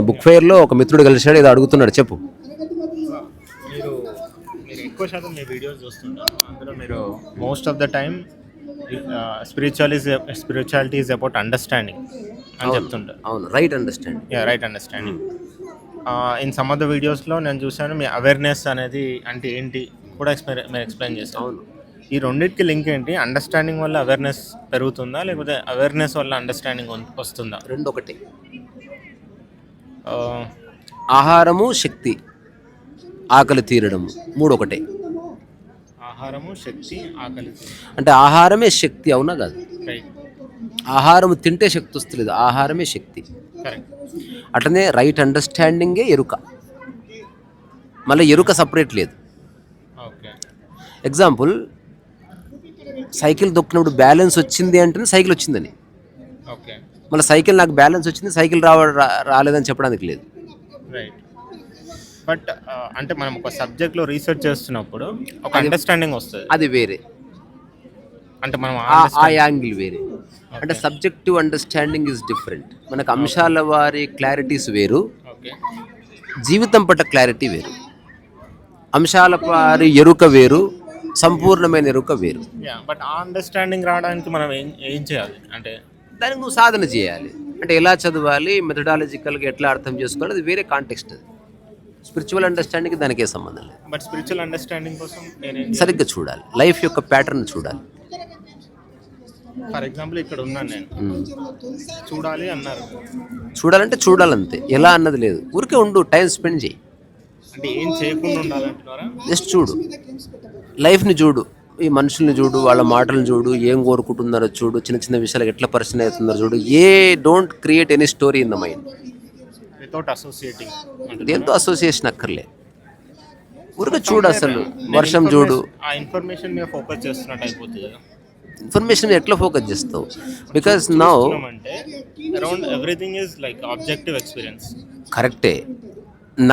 Book ఫెయిర్లో ఒక మిత్రుడు కలిశాడు ఏదో అడుగుతున్నాడు చెప్పు. మీరు మీరు ఎక్కువ శాతం మీ వీడియోస్ చూస్తుంటారు. అందులో మీరు most of the time spiritual spirituality is about understanding అని చెప్తుంటారు. అవును right understand yeah right understanding in some of the వీడియోస్లో నేను చూశాను మీ అవేర్నెస్ అనేది అంటే ఏంటి కూడా explain- మీరు ఎక్స్ప్లెయిన్ చేస్తాను అవును. ఈ రెండింటికి లింక్ ఏంటి? అండర్స్టాండింగ్ వల్ల అవేర్నెస్ పెరుగుతుందా లేకపోతే అవేర్నెస్ వల్ల అండర్స్టాండింగ్ వస్తుందా? రెండు ఒకటి ఆహారము శక్తి. ఆకలి తీరడము. మూడు ఒకటే ఆహారము శక్తి ఆకలి అంటే ఆహారమే శక్తి అవునా కాదు? ఆహారం తింటే శక్తి వస్తలేదు. ఆహారమే శక్తి. అట్లనే రైట్ అండర్స్టాండింగే ఎరుక. మళ్ళీ ఎరుక సపరేట్ లేదు. ఓకే ఎగ్జాంపుల్ సైకిల్ దొక్కినప్పుడు బ్యాలెన్స్ వచ్చింది అంటేనే సైకిల్ వచ్చిందని. ఓకే మళ్ళీ సైకిల్ నాకు బ్యాలెన్స్ వచ్చింది సైకిల్ రావ రాలేదని చెప్పడానికి లేదు. రైట్ బట్ అంటే మనం ఒక సబ్జెక్ట్లో రీసెర్చ్ చేస్తున్నప్పుడు ఒక అండర్స్టాండింగ్ వస్తుంది. అది వేరే. అంటే మనం ఆ- యాంగిల్ వేరే. అంటే సబ్జెక్టివ్ అండర్స్టాండింగ్ ఇస్ డిఫరెంట్ మనకు అంశాల వారి క్లారిటీస్ వేరు. ఓకే జీవితం పట్ల క్లారిటీ వేరు. అంశాల వారి ఎరుక వేరు. సంపూర్ణమైన ఎరుక వేరు. బట్ ఆ అండర్స్టాండింగ్ రావడానికి మనం ఏం ఏం చేయాలి? అంటే దానికి నువ్వు సాధన చేయాలి. అంటే ఎలా చదవాలి మెథడాలజికల్గా ఎట్లా అర్థం చేసుకోవాలి అది వేరే కాంటెక్స్ట్ అది. స్పిరిచువల్ అండర్స్టాండింగ్ దానికే సంబంధం లేదు. బట్ స్పిరిచువల్ అండర్స్టాండింగ్ కోసం సరిగ్గా చూడాలి. లైఫ్ యొక్క ప్యాటర్న్ చూడాలి. ఫర్ ఎగ్జాంపుల్ ఇక్కడ ఉన్నాను నేను. చూడాలి అన్నారు. చూడాలంటే చూడాలంతే. ఎలా అన్నది లేదు. ఊరికే ఉండు టైం స్పెండ్ చేయి. అంటే ఏం చేయకుండా ఉండాలంటున్నారా? జస్ట్ చూడు. లైఫ్ని చూడు. ఈ మనుషుల్ని చూడు వాళ్ళ మాటలను చూడు ఏం కోరుకుంటున్నారో చూడు చిన్న చిన్న విషయాలకు ఎట్లా పరిచయం అవుతున్నారో చూడు ఏ don't create any story in the mind without associating దేంతో అసోసియేషన్ అక్కర్లే. ఊరికే చూడు అసలు వర్షం చూడు. ఆ ఇన్ఫర్మేషన్ మీద ఫోకస్ చేస్తున్నట్టు అయిపోతుంది కదా. ఇన్ఫర్మేషన్ ఎట్లా ఫోకస్ చేస్తావు? Because now around everything is like objective experience కరెక్టే.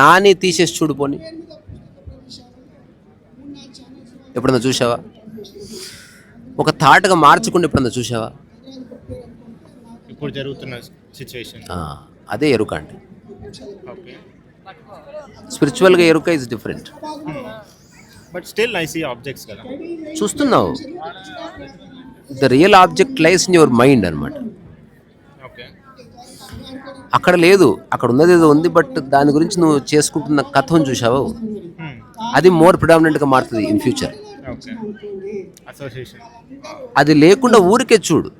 నాని తీసేసి చూడు పోని. ఎప్పుడన్నా చూసావా ఒక థాట్గా మార్చకుండా ఎప్పుడన్నా చూసావా ఇప్పుడు జరుగుతున్న సిచ్యువేషన్ అదే ఎరుక అంటే. స్పిరిచువల్గా ఎరుక is different but still I see objects కదా. చూస్తున్నావు. The real object lies in your mind అనమాట అక్కడ లేదు. అక్కడ ఉన్నది ఏదో ఉంది బట్ దాని గురించి నువ్వు చేసుకుంటున్న కథను చూసావు అది మోర్ ప్రిడామినెంట్గా మారుతుంది ఇన్ ఫ్యూచర్ అది లేకుండా ఊరికే చూడు.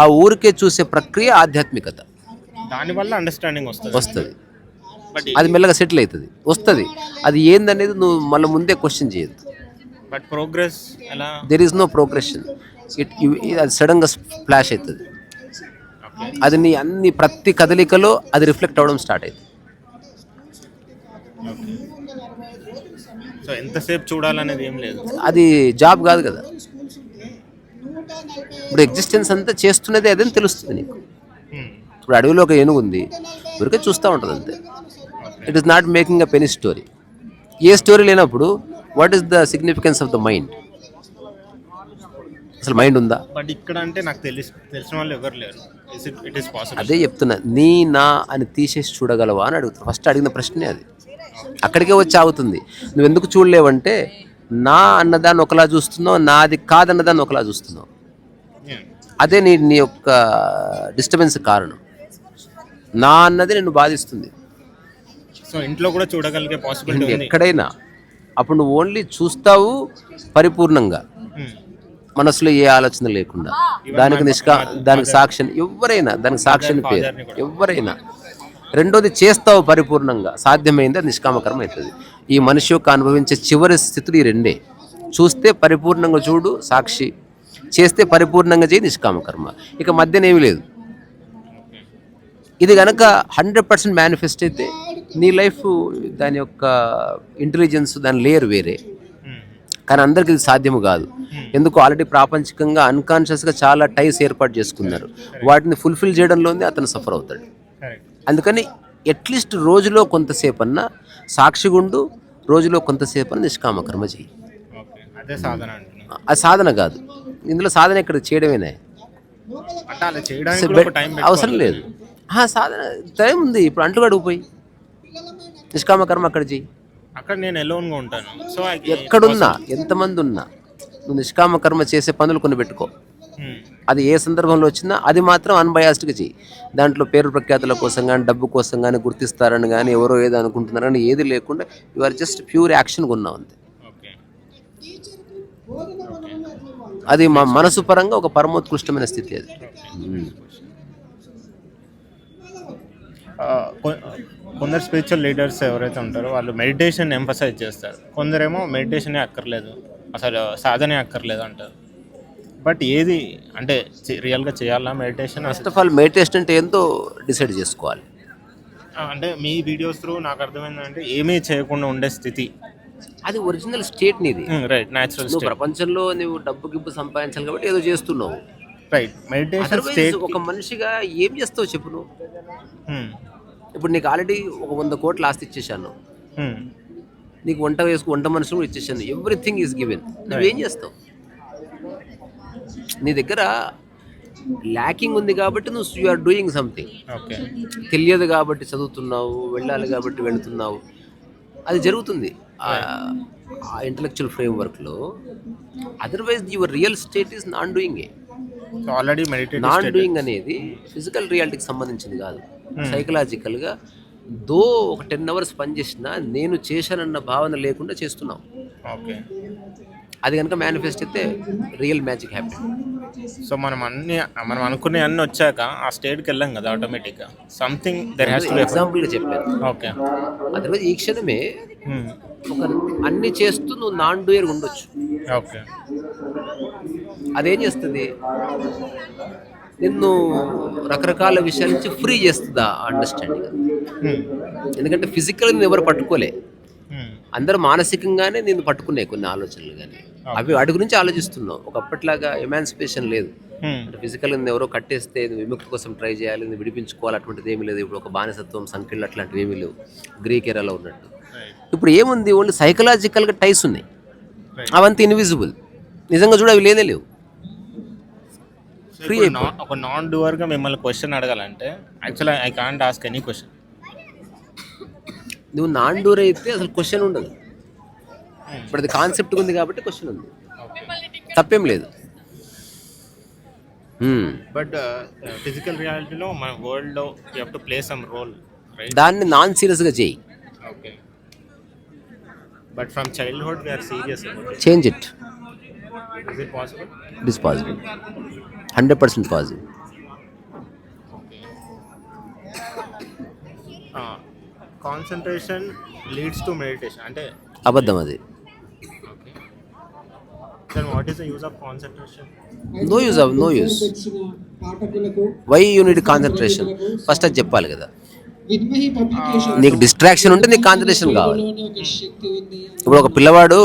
ఆ ఊరికే చూసే ప్రక్రియ ఆధ్యాత్మికత. దానివల్ల అండర్స్టాండింగ్ వస్తుంది. అది మెల్లగా సెటిల్ అవుతుంది వస్తుంది. అది ఏందనేది నువ్వు మళ్ళీ ముందే క్వశ్చన్ చేయొద్దు. బట్ ప్రోగ్రెస్ ఎలా? There is no progression it అది సడన్గా స్ప్లాష్ అవుతుంది అది నీ అన్ని ప్రతి కదలికలో అది రిఫ్లెక్ట్ అవ్వడం స్టార్ట్ అవుతుంది సో ఎంతసేపు చూడాలనేది ఏం లేదు. అది జాబ్ కాదు కదా. ఇప్పుడు ఎగ్జిస్టెన్స్ అంతా చేస్తున్నది అదని తెలుస్తుంది నీకు. ఇప్పుడు అడవిలో ఒక ఏనుగు ఉంది. ఊరికే చూస్తూ ఉంటుంది అంతే. It is not making a penny story a story లేనప్పుడు what is the significance of the mind అసలు మైండ్ ఉందా? బట్ ఇక్కడ అంటే నాకు తెలిసి తెలిసిన వాళ్ళు ఎవరు లేరు. ఇస్ ఇట్ ఈస్ పాసిబుల్ అదే చెప్తున్నా నీ నా అని తీసేసి చూడగలవా అని అడుగుతున్నా. ఫస్ట్ అడిగిన ప్రశ్నే అది. అక్కడికే వచ్చి ఆగుతుంది. నువ్వు ఎందుకు చూడలేవంటే నా అన్నదాన్ని ఒకలా చూస్తున్నావు నాది కాదన్నదాన్ని ఒకలా చూస్తున్నావు. అదే నీ నీ యొక్క డిస్టర్బెన్స్ కారణం. నా అన్నది నిన్ను బాధిస్తుంది. సో ఇంట్లో కూడా చూడగలిగే పాసిబిలిటీ ఎక్కడైనా అప్పుడు నువ్వు ఓన్లీ చూస్తావు పరిపూర్ణంగా. Hmm. మనసులో ఏ ఆలోచన లేకుండా. దానికి నిష్కా దానికి సాక్ష్యం ఎవరైనా దానికి సాక్ష్యం పేరు. ఎవరైనా. రెండోది చేస్తావు పరిపూర్ణంగా. సాధ్యమైంది అది నిష్కామకరం అవుతుంది. ఈ మనిషి యొక్క అనుభవించే చివరి స్థితులు ఈ రెండే. చూస్తే పరిపూర్ణంగా చూడు సాక్షి. చేస్తే పరిపూర్ణంగా చేయి నిష్కామకర్మ. ఇక మధ్యన ఏమీ లేదు. ఇది కనుక హండ్రెడ్ పర్సెంట్ మేనిఫెస్ట్ అయితే నీ లైఫ్ దాని యొక్క ఇంటెలిజెన్స్ దాని లేయర్ వేరే. కానీ అందరికి ఇది సాధ్యము కాదు. ఎందుకు? ఆల్రెడీ ప్రాపంచికంగా అన్కాన్షియస్గా చాలా టైస్ ఏర్పాటు చేసుకున్నారు. వాటిని ఫుల్ఫిల్ చేయడంలోనే అతను సఫర్ అవుతాడు. అందుకని అట్లీస్ట్ రోజులో కొంతసేపు అన్నా సాక్షిగుండు రోజులో కొంతసేపు అన్న నిష్కామకర్మ చెయ్యి. ఓకే. అదే సాధన అది సాధన కాదు. ఇందులో సాధన ఇక్కడ చేయడమేనే. అంటే అవసరం లేదు. సాధన టైం ఉంది. ఇప్పుడు అంట్లు కడుగుపోయి నిష్కామ కర్మ అక్కడ చెయ్యి. అక్కడ నేను ఎలోన్గా ఉంటాను. సో ఎక్కడున్నా ఎంతమంది ఉన్నా నువ్వు నిష్కామ కర్మ చేసే పనులు కొన్ని పెట్టుకో. అది ఏ సందర్భంలో వచ్చినా అది మాత్రం అన్బయాస్డ్గా చెయ్యి. దాంట్లో పేరు ప్రఖ్యాతుల కోసం కానీ డబ్బు కోసం కానీ గుర్తిస్తారని కానీ ఎవరో ఏదో అనుకుంటున్నారని ఏది లేకుండా యు ఆర్ జస్ట్ ప్యూర్ యాక్షన్గా ఉన్నావు అంతే. ఓకే. అది మా మనసు పరంగా ఒక పరమోత్కృష్టమైన స్థితి అది. కొందరు స్పిరిచువల్ లీడర్స్ ఎవరైతే ఉంటారో వాళ్ళు మెడిటేషన్ ఎంఫసైజ్ చేస్తారు. కొందరేమో మెడిటేషనే అక్కర్లేదు. అసలు సాధనే అక్కర్లేదు అంటారు. బట్ ఏది అంటే రియల్గా చేయాలా meditation first of all meditation అంటే ఏందో డిసైడ్ చేసుకోవాలి. అంటే మీ వీడియోస్ త్రూ నాకు అర్థమైందంటే ఏమీ చేయకుండా ఉండే స్థితి. అది ఒరిజినల్ స్టేట్ నీది. రైట్ న్యాచురల్ నువ్వు ప్రపంచంలో నువ్వు డబ్బు గిబ్బు సంపాదించాలి కాబట్టి ఏదో చేస్తున్నావు. రైట్ మెడిటేషన్ స్టేట్ ఒక మనిషిగా ఏం చేస్తావు చెప్పు నువ్వు? ఇప్పుడు నీకు ఆల్రెడీ ఒక వంద కోట్ల ఆస్తి ఇచ్చేసాను నీకు వంట వేసుకు వంట మనుషులు ఇచ్చేసాను ఎవ్రీథింగ్ ఈజ్ గివెన్ నువ్వేం చేస్తావు? నీ దగ్గర ల్యాకింగ్ ఉంది కాబట్టి నువ్వు you are doing something okay తెలియదు కాబట్టి చదువుతున్నావు వెళ్ళాలి కాబట్టి వెళుతున్నావు. అది జరుగుతుంది. ఆ intellectual ఫ్రేమ్వర్క్లో otherwise your real state is non doing uh. Already non doing అనేది ఫిజికల్ రియాలిటీకి సంబంధించింది కాదు. సైకలాజికల్గా దో ఒక టెన్ అవర్స్ పనిచేసినా నేను చేశానన్న భావన లేకుండా చేస్తున్నాం ఓకే అది కనుక మేనిఫెస్ట్ అయితే రియల్ మ్యాజిక్ హ్యాపీ సో మనం అన్ని మనం అనుకునే అన్ని వచ్చాక ఆ స్టేట్కి వెళ్ళాం కదా ఆటోమేటిక్గా సంథింగ్ దెర్ హ్యాస్ టు ఎగ్జాంపుల్గా చెప్పాను. ఓకే అదర్వైజ్ ఈ క్షణమే ఒక అన్ని చేస్తూ నువ్వు నాన్ డూయర్ ఉండొచ్చు. ఓకే అదేం చేస్తుంది? నిన్ను రకరకాల విషయాల నుంచి ఫ్రీ చేస్తుందా? అండర్స్టాండింగ్ ఎందుకంటే ఫిజికల్ నేను ఎవరు పట్టుకోలే. అందరూ మానసికంగానే నేను పట్టుకున్నాయి కొన్ని ఆలోచనలు కానీ. అవి వాటి గురించి ఆలోచిస్తున్నావు ఒకప్పట్లాగా ఎమాన్సిపేషన్ లేదు. అంటే ఫిజికల్ ఎవరో కట్టేస్తే విముక్తి కోసం ట్రై చేయాలి విడిపించుకోవాలి అటువంటిది ఏమీ లేదు. ఇప్పుడు ఒక బానిసత్వం సంఖ్యలు అట్లాంటివి ఏమీ లేవు. గ్రీక్ ఎరాలో ఉన్నట్టు. ఇప్పుడు ఏముంది? ఓన్లీ సైకలాజికల్గా టైస్ ఉన్నాయి. అవంతా ఇన్విజిబుల్ నిజంగా చూడ అవి లేనే లేవు. ఫ్రీ ఒక నాన్ డూవర్గా మిమ్మల్ని క్వశ్చన్ అడగాలంటే actually I can't ask any question నువ్వు నాన్ డూర్ అయితే అసలు క్వశ్చన్ ఉండదు. ఇప్పుడు అది కాన్సెప్ట్ ఉంది కాబట్టి క్వశ్చన్ ఉంది. తప్పేం లేదు. బట్ ఫిజికల్ రియాలిటీలో మన వరల్డ్లో you have to play some role దాన్ని నాన్ సీరియస్గా చేయి. Okay but from childhood we're serious about change it is it possible it is possible hundred percent possible concentration leads to meditation అంటే అబద్ధం అది. Okay then what is the use of concentration no use of no use పాఠకులకు why you need concentration first అది చెప్పాలి కదా. నీకు distraction ఉంటే నీకు కాన్సన్ట్రేషన్ కావాలి. ఇప్పుడు ఒక పిల్లవాడు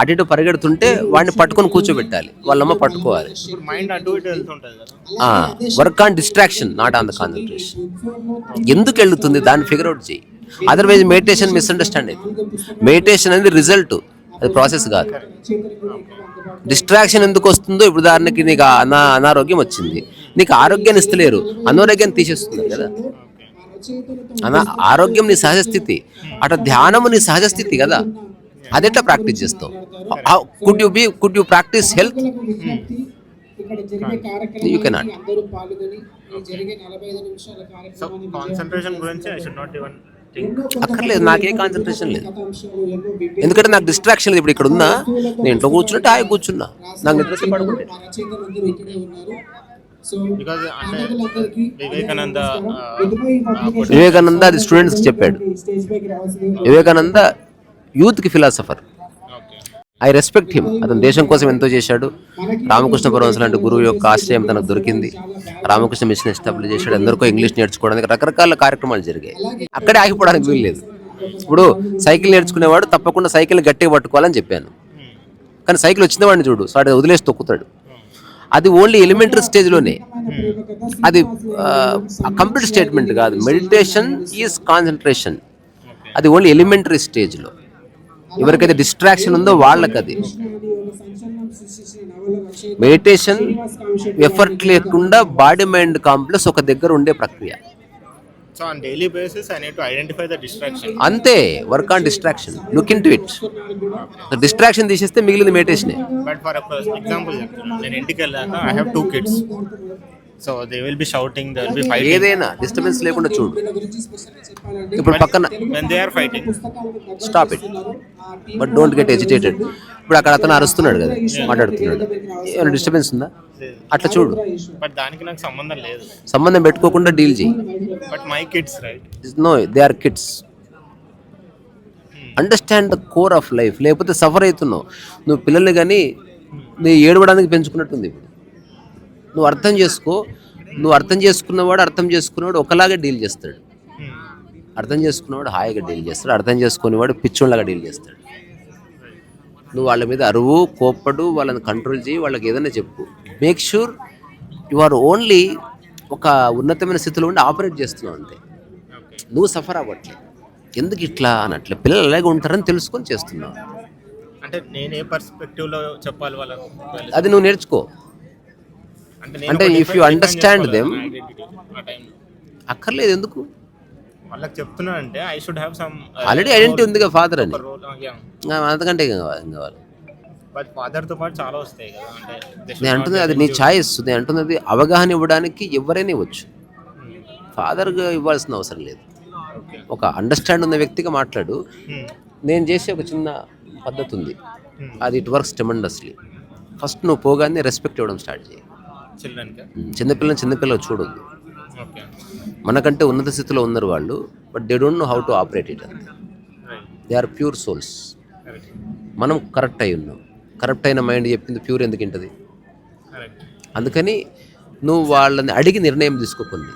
అటు ఇటు పరిగెడుతుంటే వాడిని పట్టుకొని కూర్చోబెట్టాలి. వాళ్ళమ్మ పట్టుకోవాలి. Work on distraction not on the concentration ఎందుకు వెళ్తుంది? దాన్ని ఫిగర్ అవుట్ చేయి. అదర్వైజ్ మెడిటేషన్ మిస్అండర్స్టాండింగ్ మెడిటేషన్ అనేది రిజల్ట్ అది ప్రాసెస్ కాదు. డిస్ట్రాక్షన్ ఎందుకు వస్తుందో ఇప్పుడు ఉదాహరణకి నీకు అనా అనారోగ్యం వచ్చింది. నీకు ఆరోగ్యాన్ని ఇస్తలేరు. అనారోగ్యాన్ని తీసేస్తున్నారు కదా. అనా ఆరోగ్యం నీ సహజ స్థితి. అటు ధ్యానము నీ సహజ స్థితి కదా. అదెట్లా ప్రాక్టీస్ చేస్తావు? Could you be could you practice health you ఇక్కడ కాన్సన్ట్రేషన్ గురించి ఐ షుడ్ నాట్ ఈవెన్ అక్కర్లేదు నాకే కాన్సన్ట్రేషన్ లేదు. ఎందుకంటే నాకు డిస్ట్రాక్షన్ లేదు. ఇప్పుడు ఇక్కడ ఉన్నా నేను ఇంట్లో కూర్చున్నట్టు హాయి కూర్చున్నా. నాకు నిద్ర పడుకుంటే. వివేకానంద అది స్టూడెంట్స్కి చెప్పాడు. వివేకానంద యూత్కి ఫిలాసఫర్ ఐ రెస్పెక్ట్ హిమ్. అతను దేశం కోసం ఎంతో చేశాడు. రామకృష్ణ పరమహంస లాంటి గురువు యొక్క ఆశ్రయం తనకు దొరికింది. రామకృష్ణ మిషన్ ఎస్టాబ్లిష్ చేశాడు. ఎందరికో ఇంగ్లీష్ నేర్చుకోవడానికి రకరకాల కార్యక్రమాలు జరిగాయి. అక్కడే ఆగిపోవడానికి వీల్లేదు ఇప్పుడు సైకిల్ నేర్చుకునేవాడు తప్పకుండా సైకిల్ గట్టిగా పట్టుకోవాలని చెప్పాను. కానీ సైకిల్ వచ్చిన వాడిని చూడు వాడు వదిలేసి తొక్కుతాడు. అది ఓన్లీ ఎలిమెంటరీ స్టేజ్లోనే. అది కంప్లీట్ స్టేట్మెంట్ కాదు. Meditation is concentration. అది ఓన్లీ ఎలిమెంటరీ స్టేజ్లో. ఎవరికైతే డిస్ట్రాక్షన్ ఉందో వాళ్ళకి అది మెడిటేషన్ ఎఫర్ట్ లేకుండా బాడీ మైండ్ కాంప్లెక్స్ ఒక దగ్గర ఉండే ప్రక్రియ. So on daily basis I need to identify the distraction అంతే work on distraction look into it distraction తీసేస్తే మిగిలింది మెడిటేషనే బట్ ఫర్ ఎగ్జాంపుల్ చెప్తున్నాను నేను ఇంటికి వెళ్ళాక I have two kids so they will be shouting they will be fighting ఏదైనా disturbance లేకుండా చూడు. ఇప్పుడు పక్కన when they are fighting stop it but don't get agitated ఇప్పుడు అక్కడ అతను అరుస్తున్నాడు కదా మాట్లాడుతున్నాడు. ఏమైనా డిస్టర్బెన్స్ ఉందా? అట్లా చూడు. బట్ దానికి నాకు సంబంధం లేదు. సంబంధం పెట్టుకోకుండా డీల్ చేయి. But my kids right no they are kids understand the core of life లేకపోతే సఫర్ అవుతున్నావు. నువ్వు పిల్లల్ని కానీ నీ ఏడవడానికి పెంచుకున్నట్టుంది ఇప్పుడు. నువ్వు అర్థం చేసుకో. నువ్వు అర్థం చేసుకున్నవాడు అర్థం చేసుకున్నవాడు ఒకలాగే డీల్ చేస్తాడు. అర్థం చేసుకున్నవాడు హాయిగా డీల్ చేస్తాడు. అర్థం చేసుకునేవాడు పిచ్చోళ్ళగా డీల్ చేస్తాడు. నువ్వు వాళ్ళ మీద అరువు కోప్పడు వాళ్ళని కంట్రోల్ చేయి వాళ్ళకి ఏదైనా చెప్పు. Make sure you are only ఒక ఉన్నతమైన స్థితిలో ఉండి ఆపరేట్ చేస్తున్నావు అంతే. నువ్వు సఫర్ అవ్వట్లే ఎందుకు ఇట్లా అనట్లే పిల్లలు అలాగే ఉంటారని తెలుసుకొని చేస్తున్నావు. అంటే నేను ఏ పర్స్పెక్టివ్లో చెప్పాలి వాళ్ళకు. తెలుసు. అది నువ్వు నేర్చుకో. అంటే నా identity ఆ టైంలో అక్కర్లేదు ఎందుకు? వాళ్ళకి చెప్తున్నా అంటే I should have some already identity ఉంది కదా ఫాదర్ అని. ఆ, అంతకంటే కావాలి బట్ ఫాదర్తో పాటు చాలా వస్తాయి కదా అంటే నేను అంటుంది అది నీ ఛాయిస్ నేను అంటున్నది అవగాహన ఇవ్వడానికి ఎవరైనా ఇవ్వచ్చు. ఫాదర్గా ఇవ్వాల్సిన అవసరం లేదు. ఒక అండర్స్టాండ్ ఉన్న వ్యక్తిగా మాట్లాడు. Hmm. నేను చేసే ఒక చిన్న పద్ధతి ఉంది. అది ఇట్ వర్క్స్ ట్రెమండస్లీ ఫస్ట్ నువ్వు పోగానే రెస్పెక్ట్ ఇవ్వడం స్టార్ట్ చేయి. చిన్నపిల్లని చిన్నపిల్లలు చూడొద్దు. మనకంటే ఉన్నత స్థితిలో ఉన్నారు వాళ్ళు but they don't know how to operate it అంతే దే ఆర్ ప్యూర్ సోల్స్. మనం కరెక్ట్ అయి ఉన్నాం. కరెక్ట్ అయిన మైండ్ చెప్పింది ప్యూర్ ఎందుకు ఉంటుంది అందుకని నువ్వు వాళ్ళని అడిగి నిర్ణయం తీసుకోకండి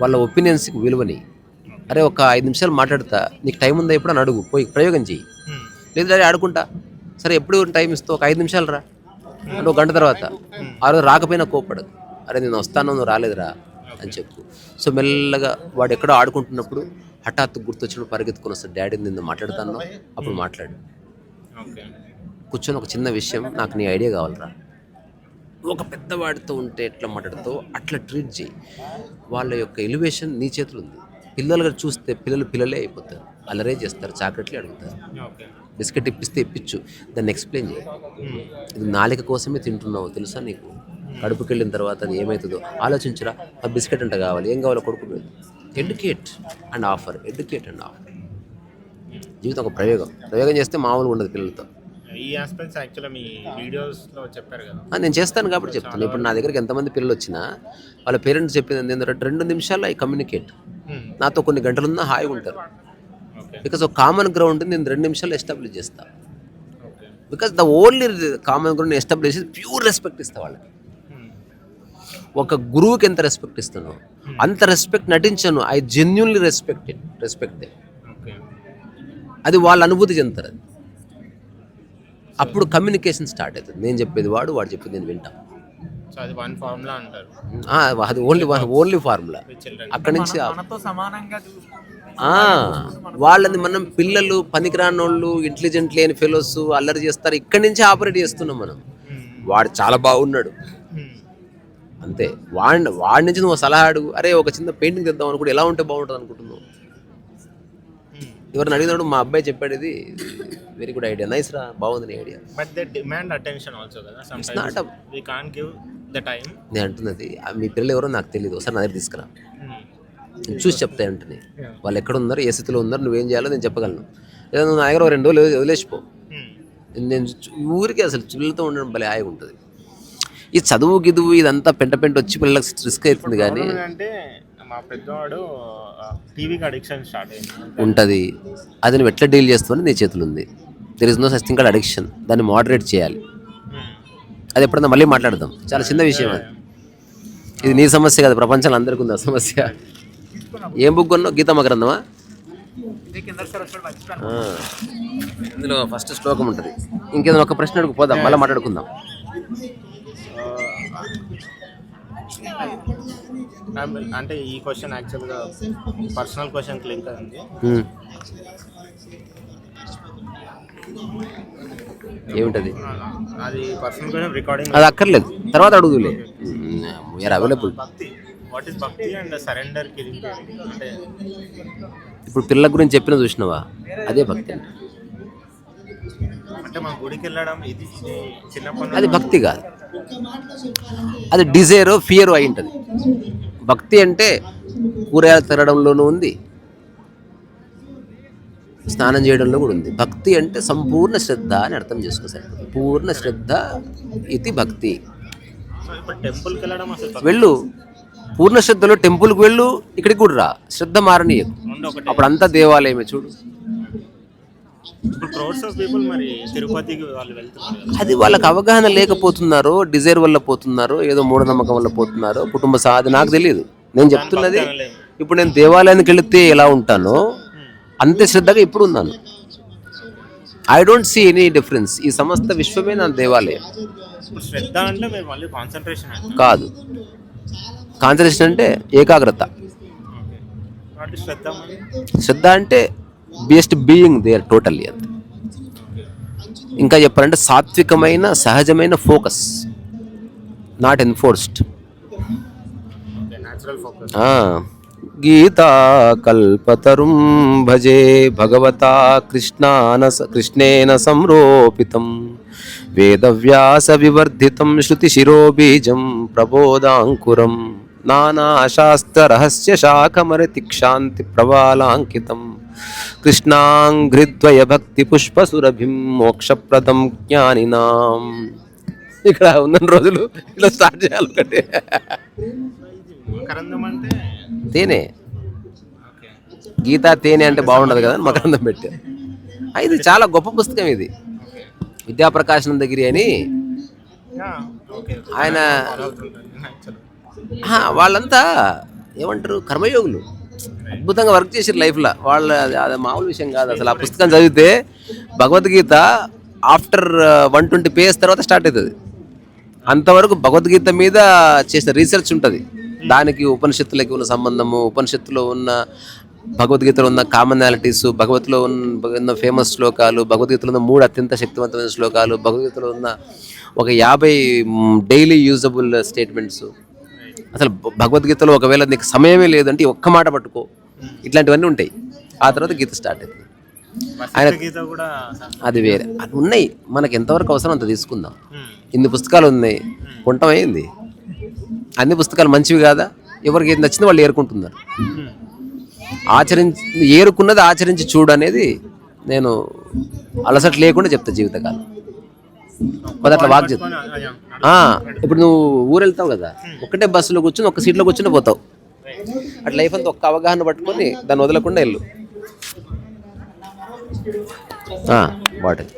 వాళ్ళ ఒపీనియన్స్కి విలువని. అరే ఒక ఐదు నిమిషాలు మాట్లాడతా నీకు టైం ఉందా ఎప్పుడు అని అడుగు పోయి ప్రయోగం చెయ్యి. లేదు డాడీ ఆడుకుంటా. సరే ఎప్పుడు టైం ఇస్తావు? ఒక ఐదు నిమిషాలు రా. అంటే ఒక గంట తర్వాత. ఆ రోజు రాకపోయినా కోప్పడదు. అరే నేను వస్తాను నువ్వు రాలేదురా అని చెప్పు. సో మెల్లగా వాడు ఎక్కడో ఆడుకుంటున్నప్పుడు హఠాత్తు గుర్తొచ్చినప్పుడు పరిగెత్తుకొని వస్తాడు. డాడీ నిన్ను మాట్లాడతాను. అప్పుడు మాట్లాడు. కూర్చొని ఒక చిన్న విషయం నాకు నీ ఐడియా కావాలరా. ఒక పెద్దవాడితో ఉంటే ఎట్లా మాట్లాడుతావు? అట్లా ట్రీట్ చేయి. వాళ్ళ యొక్క ఎలివేషన్ నీ చేతులు ఉంది. పిల్లలుగా చూస్తే పిల్లలు పిల్లలే అయిపోతారు. అల్లరే చేస్తారు చాక్లెట్లే అడుగుతారు. బిస్కెట్ ఇప్పిస్తే ఇప్పించు దాన్ని ఎక్స్ప్లెయిన్ చేయి. ఇది నాలిక కోసమే తింటున్నావు తెలుసా నీకు? కడుపుకి వెళ్ళిన తర్వాత అది ఏమవుతుందో ఆలోచించురా ఆ బిస్కెట్ అంట కావాలి. ఏం కావాలో కొడుకు educate and offer educate and offer. జీవితం ఒక ప్రయోగం. ప్రయోగం చేస్తే మామూలుగా ఉండదు పిల్లలతో. ఈ ఆస్పెక్ట్స్ యాక్చువల్గా మీ వీడియోస్లో చెప్పారు కదా. నేను చేస్తాను కాబట్టి చెప్తాను ఇప్పుడు నా దగ్గరికి ఎంతమంది పిల్లలు వచ్చినా వాళ్ళ పేరెంట్స్ చెప్పింది ఏంటంటే రెండు నిమిషాల్లో ఐ కమ్యూనికేట్ నాతో కొన్ని గంటలున్నా హాయిగా ఉంటారు. బికాస్ ఒక కామన్ గ్రౌండ్ నేను రెండు నిమిషాల్లో ఎస్టాబ్లిష్ చేస్తా. Because the only common ground establish pure respect ఇస్తా వాళ్ళకి. ఒక గురువుకి ఎంత రెస్పెక్ట్ ఇస్తానో అంత రెస్పెక్ట్ నటించను. ఐ జెన్యున్లీ రెస్పెక్ట్ రెస్పెక్ట్ అది వాళ్ళ అనుభూతి చెందుతారు అది. అప్పుడు కమ్యూనికేషన్ స్టార్ట్ అవుతుంది. నేను చెప్పేది వాడు వాడు చెప్పేది నేను వింటా. సో అది వన్ ఫార్ములా అంటారు. ఆ, అది ఓన్లీ ఓన్లీ ఫార్ములా అక్కడి నుంచి సమానంగా వాళ్ళని మనం పిల్లలు పనికిరానోళ్ళు ఇంటెలిజెంట్ లేని ఫెలోస్ అల్లరి చేస్తారు. ఇక్కడి నుంచి ఆపరేట్ చేస్తున్నాం మనం. వాడు చాలా బాగున్నాడు. అంతే. వాడిని వాడి నుంచి నువ్వు సలహా అడుగు. అరే ఒక చిన్న పెయింటింగ్ తెద్దాం అనుకుంటే ఎలా ఉంటే బాగుంటుంది అనుకుంటున్నావు? ఎవరిని అడిగినప్పుడు మా అబ్బాయి చెప్పాడు ఇది. Very good idea. నైస్ రా బాగుంది నీ idea. But they demand attention also కదా. Some a- we can give the time నేను అంటున్నది మీ పిల్లలు ఎవరో నాకు తెలియదు ఒకసారి నా దగ్గర తీసుకురా. నేను చూసి చెప్తా అంటున్నాయి వాళ్ళు ఎక్కడ ఉన్నారు ఏ స్థితిలో ఉన్నారు నువ్వేం చేయాలో నేను చెప్పగలను. లేదా నువ్వు నా దగ్గర రెండు రోజులు వదిలే- వదిలేసిపో. నేను చూ- ఊరికి అసలు పిల్లలతో ఉండడం భలే హాయిగా ఉంటుంది. ఈ చదువు గిదువు ఇదంతా పెంట పెంట వచ్చి పిల్లలకు రిస్క్ అవుతుంది కానీ అంటే మా పెద్దవాడు టీవీకి అడిక్షన్ స్టార్ట్ అయింది. ఉంటుంది. అది నువ్వు ఎట్లా డీల్ చేస్తావని నీ చేతులు ఉంది. There is no such thing addiction దాన్ని మోడరేట్ చేయాలి. అది ఎప్పుడన్నా మళ్ళీ మాట్లాడదాం. చాలా చిన్న విషయం అది. ఇది నీ సమస్య కాదు ప్రపంచంలో అందరికీ ఉంది ఆ సమస్య ఏం బుక్ కొన్నావు? గీతమ్మ గ్రంథమా. ఇందులో ఫస్ట్ శ్లోకం ఉంటుంది. ఇంకేదైనా ఒక ప్రశ్న అడుగు పోదాం. మళ్ళీ మాట్లాడుకుందాం. అంటే ఈ క్వశ్చన్ యాక్చువల్గా పర్సనల్ క్వశ్చన్ లింక్ ఉమ్. ఏమిటది? అది పర్సనల్ క్వశ్చన్ రికార్డింగ్ అది అక్కర్లేదు. తర్వాత అడుగులే we're available bhakti. What is bhakti and సరెండర్కి link ఏంటి? అంటే ఇప్పుడు పిల్లల గురించి చెప్పిన చూసినావా? అదే భక్తి అంటే. అంటే మన గుడికి వెళ్ళడం ఇది ఇది చిన్నప్పటి అది భక్తి కాదు. అది డిజైర్ ఫియర్ అయి ఉంటుంది. భక్తి అంటే కూరగాయలు తినడంలోనూ ఉంది. స్నానం చేయడంలో కూడా ఉంది. భక్తి అంటే సంపూర్ణ శ్రద్ధ అని అర్థం చేసుకోసారి పూర్ణ శ్రద్ధ ఇది భక్తి. వెళ్ళు. పూర్ణ శ్రద్ధలో టెంపుల్కి వెళ్ళు ఇక్కడికి కూడా రా. శ్రద్ధ మారనీయకు. అప్పుడు అంతా దేవాలయమే చూడు. అది వాళ్ళకి అవగాహన లేకపోతున్నారో డిజైర్ వల్ల పోతున్నారో ఏదో మూఢనమ్మకం వల్ల పోతున్నారో కుటుంబ సాధి నాకు తెలియదు నేను చెప్తున్నది ఇప్పుడు నేను దేవాలయానికి వెళితే ఎలా ఉంటానో అంతే శ్రద్ధగా ఇప్పుడు ఉన్నాను. I don't see any difference ఈ సమస్త విశ్వమే నా దేవాలయం. కాదు. కాన్సన్ట్రేషన్ అంటే ఏకాగ్రత. శ్రద్ధ అంటే బెస్ట్ బీయింగ్ దేర్ టోటల్లీ అంతే. ఇంకా చెప్పాలంటే సాత్వికమైన సహజమైన ఫోకస్ నాట్ ఎన్ఫోర్స్డ్ ఫోకస్ గీతా కల్పతరుం భజే భగవతా కృష్ణాన కృష్ణేన సంరోపితం. వేదవ్యాస వివర్ధితం శృతిశిరోబీజం ప్రబోధాంకురం. నానాశాస్త్రరహస్య శాఖమరతిక్షాంతి ప్రవాలాంకితం. కృష్ణాంఘ్రిద్వయ భక్తి పుష్పసురభిం మోక్షప్రదం జ్ఞానినాం. ఇక్కడ ఉన్న రోజులు ఇలా స్టార్ట్ చేయాలి ఒకటి. మకరందం అంటే? తేనె. గీతా తేనె అంటే బాగుండదు కదా అని మకరందం పెట్టారు. ఆ, ఇది చాలా గొప్ప పుస్తకం ఇది. విద్యాప్రకాశనందగిరి అని ఓకే ఆయన వాళ్ళంతా ఏమంటారు కర్మయోగులు. అద్భుతంగా వర్క్ చేసారు లైఫ్లో. వాళ్ళ అది- అది మామూలు విషయం కాదు. అసలు ఆ పుస్తకం చదివితే Bhagavad Gita after one twenty page తర్వాత స్టార్ట్ అవుతుంది. అంతవరకు భగవద్గీత మీద చేసిన రీసెర్చ్ ఉంటుంది. దానికి ఉపనిషత్తులకి ఉన్న సంబంధము ఉపనిషత్తులో ఉన్న భగవద్గీతలో ఉన్న కామనాలిటీస్ భగవత్లో ఉన్న ఫేమస్ శ్లోకాలు భగవద్గీతలో ఉన్న మూడు అత్యంత శక్తివంతమైన శ్లోకాలు భగవద్గీతలో ఉన్న ఒక యాభై డైలీ యూజబుల్ స్టేట్మెంట్స్ అసలు భగవద్గీతలో ఒకవేళ నీకు సమయమే లేదంటే ఒక్క మాట పట్టుకో. ఇట్లాంటివన్నీ ఉంటాయి. ఆ తర్వాత గీత స్టార్ట్ అవుతుంది. ఆయన గీత కూడా అది వేరే. అది ఉన్నాయి. మనకి ఎంతవరకు అవసరం అంత తీసుకుందాం. ఇన్ని పుస్తకాలు ఉన్నాయి. కొంటాం అయింది. అన్ని పుస్తకాలు మంచివి కాదా? ఎవరికి ఏది నచ్చింది వాళ్ళు ఏరుకుంటున్నారు. ఆచరించి ఏరుకున్నది ఆచరించి చూడు అనేది నేను అలసట లేకుండా చెప్తా జీవితకాలం. అట్లా వాక్ చెప్తా ఇప్పుడు నువ్వు ఊరు వెళ్తావు కదా ఒకటే బస్సులో కూర్చొని ఒక్క సీట్లో కూర్చొని పోతావు. అట్లా లైఫ్ అంతా ఒక్క అవగాహన పట్టుకొని దాన్ని వదలకుండా వెళ్ళు. బాటిల్